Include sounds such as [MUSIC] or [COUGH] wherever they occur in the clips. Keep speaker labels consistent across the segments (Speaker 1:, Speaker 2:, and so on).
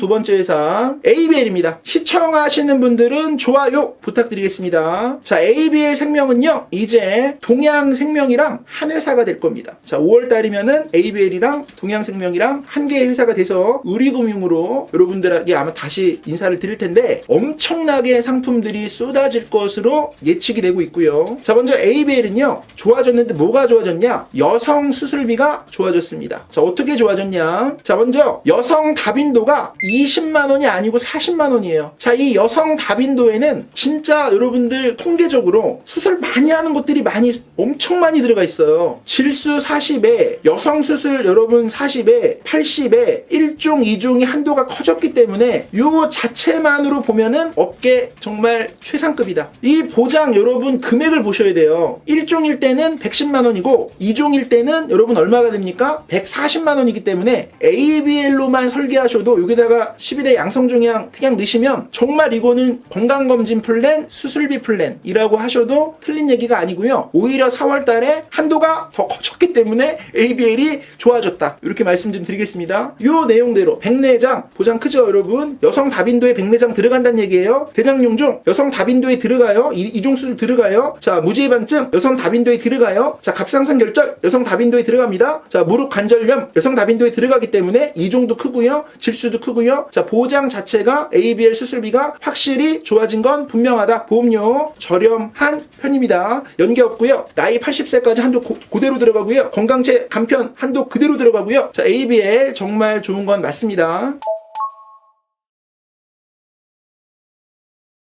Speaker 1: 두 번째 회사 ABL입니다. 시청하시는 분들은 좋아요 부탁드리겠습니다. 자, ABL 생명은요, 이제 동양생명이랑 한 회사가 될 겁니다. 자, 5월 달이면은 ABL이랑 동양생명이랑 한 개의 회사가 돼서 우리금융으로 여러분들에게 아마 다시 인사를 드릴 텐데 엄청나게 상품들이 쏟아질 것으로 예측이 되고 있고요. 자, 먼저 ABL은요, 좋아졌는데 뭐가 좋아졌냐? 여성 수술비가 좋아졌습니다. 자, 어떻게 좋아졌냐? 자, 먼저 여성 다빈도가 20만 원이 아니고 40만 원이에요. 자, 이 여성 다빈도에는 진짜 여러분들 통계적으로 수술 많이 하는 것들이 많이 엄청 많이 들어가 있어요. 질수 40에 여성 수술 여러분 40에 80에 1종 2종이 한도가 커졌기 때문에 요 자체만으로 보면은 업계 정말 최상급이다. 이 보장 여러분 금액을 보셔야 돼요. 1종일 때는 110만 원이고 2종일 때는 여러분 얼마가 됩니까? 140만 원이기 때문에 ABL로만 설계하셔도 여기다가 12대 양성종양 특약 넣으시면 정말 이거는 건강검진 플랜, 수술비 플랜이라고 하셔도 틀린 얘기가 아니고요. 오히려 4월 달에 한도가 더 커졌기 때문에 ABL이 좋아졌다. 이렇게 말씀 좀 드리겠습니다. 이 내용대로 백내장 보장 크죠 여러분? 여성 다빈도에 백내장 들어간다는 얘기예요. 대장용종 여성 다빈도에 들어가요. 이, 이종수술 들어가요. 자 무지해반증 여성 다빈도에 들어가요. 자 갑상선 결절 여성 다빈도에 들어갑니다. 자 무릎 관절염 여성 다빈도에 들어가기 때문에 이종도 크고요. 질수도 크고요. 자 보장 자체가 ABL 수술비가 확실히 좋아진 건 분명하다. 보험료 저렴한 편입니다. 연계 없고요. 나이 80세까지 한도 고, 그대로 들어가고요. 건강체 간편 한도 그대로 들어가고요. 자 ABL 정말 좋은 건 맞습니다.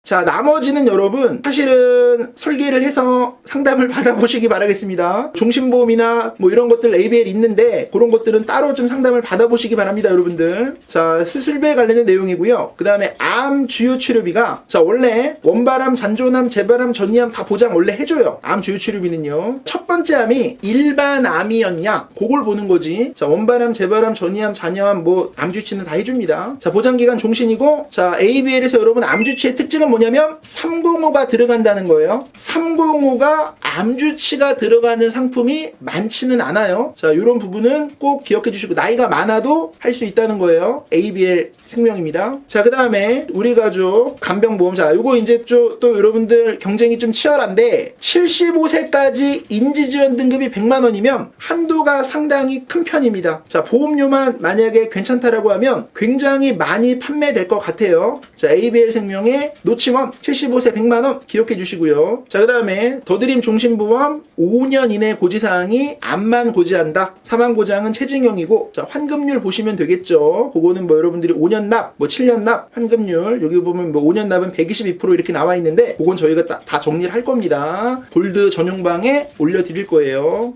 Speaker 1: 자, 나머지는 여러분, 사실은 설계를 해서 상담을 [LAUGHS] 받아보시기 바라겠습니다. 종신보험이나 뭐 이런 것들 ABL 있는데, 그런 것들은 따로 좀 상담을 받아보시기 바랍니다, 여러분들. 자, 수술비에 관련된 내용이고요. 그 다음에 암 주요 치료비가, 자, 원래 원바람, 잔존암, 재바람, 전이암 다 보장 원래 해줘요. 암 주요 치료비는요. 첫 번째 암이 일반 암이었냐, 그걸 보는 거지. 자, 원바람, 재바람, 전이암, 잔여암, 뭐, 암 주치는 다 해줍니다. 자, 보장 기간 종신이고, 자, ABL에서 여러분 암 주치의 특징은 뭐냐면 305가 들어간다는 거예요. 305가 암주치가 들어가는 상품이 많지는 않아요. 자, 이런 부분은 꼭 기억해 주시고 나이가 많아도 할 수 있다는 거예요. ABL 생명입니다. 자, 그 다음에 우리 가족 간병 보험. 자, 요거 이제 좀또 여러분들 경쟁이 좀 치열한데 75세까지 인지 지원 등급이 100만 원이면 한도가 상당히 큰 편입니다. 자, 보험료만 만약에 괜찮다라고 하면 굉장히 많이 판매될 것 같아요. 자, ABL 생명의 노치 원 75세 100만 원 기록해 주시고요. 자, 그 다음에 더드림 종신보험 5년 이내 고지사항이 암만 고지한다. 사망보장은 체증형이고 자, 환급률 보시면 되겠죠. 그거는 뭐 여러분들이 5년 납, 뭐 7년 납, 환급률 여기 보면 뭐 5년 납은 122% 이렇게 나와 있는데 그건 저희가 다, 다 정리를 할 겁니다. 골드 전용방에 올려드릴 거예요.